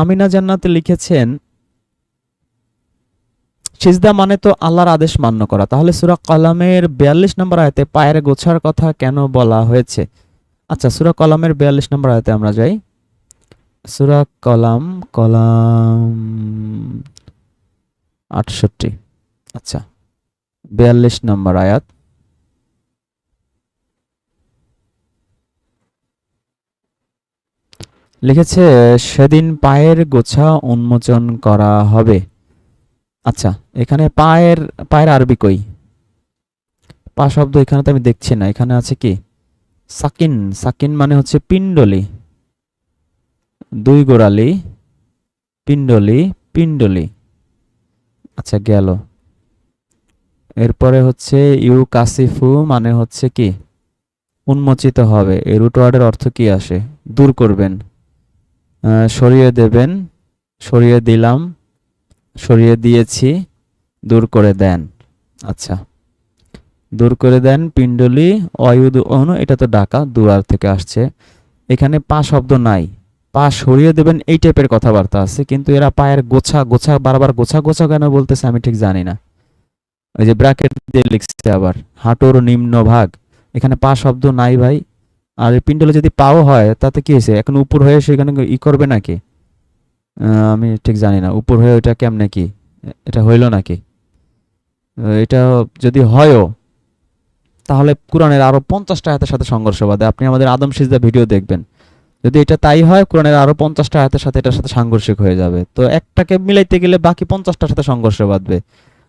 আমিনা জান্নাত লিখেছেন, সিজদা মানে তো আল্লাহর আদেশ মান্য করা। তাহলে সুরা কলামের বিয়াল্লিশ নম্বর আয়তে পায়ের গোছার কথা কেন বলা হয়েছে? আচ্ছা সুরা কলামের বিয়াল্লিশ নম্বর আয়তে আমরা যাই। সুরা কলাম কলাম আটষট্টি। আচ্ছা বিয়াল্লিশ নম্বর আয়াত। লিখেছে, সেদিন পায়ের গোছা উন্মোচন করা হবে। আচ্ছা এখানে পায়ের পায়ের আরবি কই? পা শব্দ এখানে তো আমি দেখছি না, এখানে আছে কি? সাকিন সাকিন মানে হচ্ছে পিণ্ডলি। দুই গোড়ালি, পিণ্ডলি পিণ্ডলি। আচ্ছা গেল। এরপরে হচ্ছে, ইউ কাসিফু মানে হচ্ছে কি? উন্মোচিত হবে। এই রুট অর্থ কি আসে? দূর করবেন। সরিয়ে দেবেন, সরিয়ে দিলাম, সরিয়ে দিয়েছি, দূর করে দেন। আচ্ছা দূর করে দেন পিণ্ডলি, অয়ুদ অনু, এটা তো ডাকা দুয়ার থেকে আসছে। এখানে পা শব্দ নাই। পা সরিয়ে দেবেন, এই টাইপের কথাবার্তা আছে, কিন্তু এরা পায়ের গোছা গোছা, বারবার গোছা গোছা কেন বলতেছে আমি ঠিক জানি না। ওই যে ব্র্যাকেট দিয়ে লিখছে আবার, হাঁটুর নিম্ন ভাগ। এখানে পা শব্দ নাই ভাই। আর এই পিণ্ডলে যদি পাও হয়, তাতে কি হয়েছে? এখন উপর হয়ে সেখানে ই করবে নাকি? আমি ঠিক জানি না। উপর হয়ে ওইটা কেমনে কি? এটা হইল নাকি? এটা যদি হয়ও, তাহলে কোরআনের আরও পঞ্চাশটা আয়াতের সাথে সংঘর্ষ বাদে আপনি আমাদের আদম সিজদা ভিডিও দেখবেন। যদি এটা তাই হয়, কোরআনের আরও পঞ্চাশটা আয়াতের সাথে এটার সাথে সাংঘর্ষিক হয়ে যাবে। তো একটাকে মিলাইতে গেলে বাকি পঞ্চাশটার সাথে সংঘর্ষ বাঁধবে।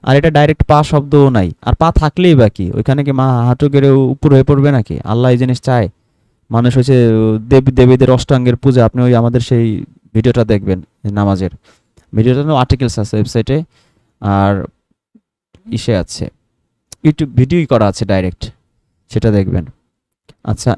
আর এটা ডাইরেক্ট পা শব্দও নাই। আর পা থাকলেই বাকি। ওইখানে কি মা হাঁটু গেড়ে উপর হয়ে পড়বে নাকি? আল্লাহ এই জিনিস চায়। মানুষ হচ্ছে দেবী, দেবীদের অষ্টাঙ্গের পূজা। আপনি ওই আমাদের সেই ভিডিওটা দেখবেন নামাজের। ভিডিওটা আর্টিকেলস আছে ওয়েবসাইটে আর ইসে আছে। ইউটিউব, ভিডিওই করা আছে ডাইরেক্ট সেটা দেখবেন। আচ্ছা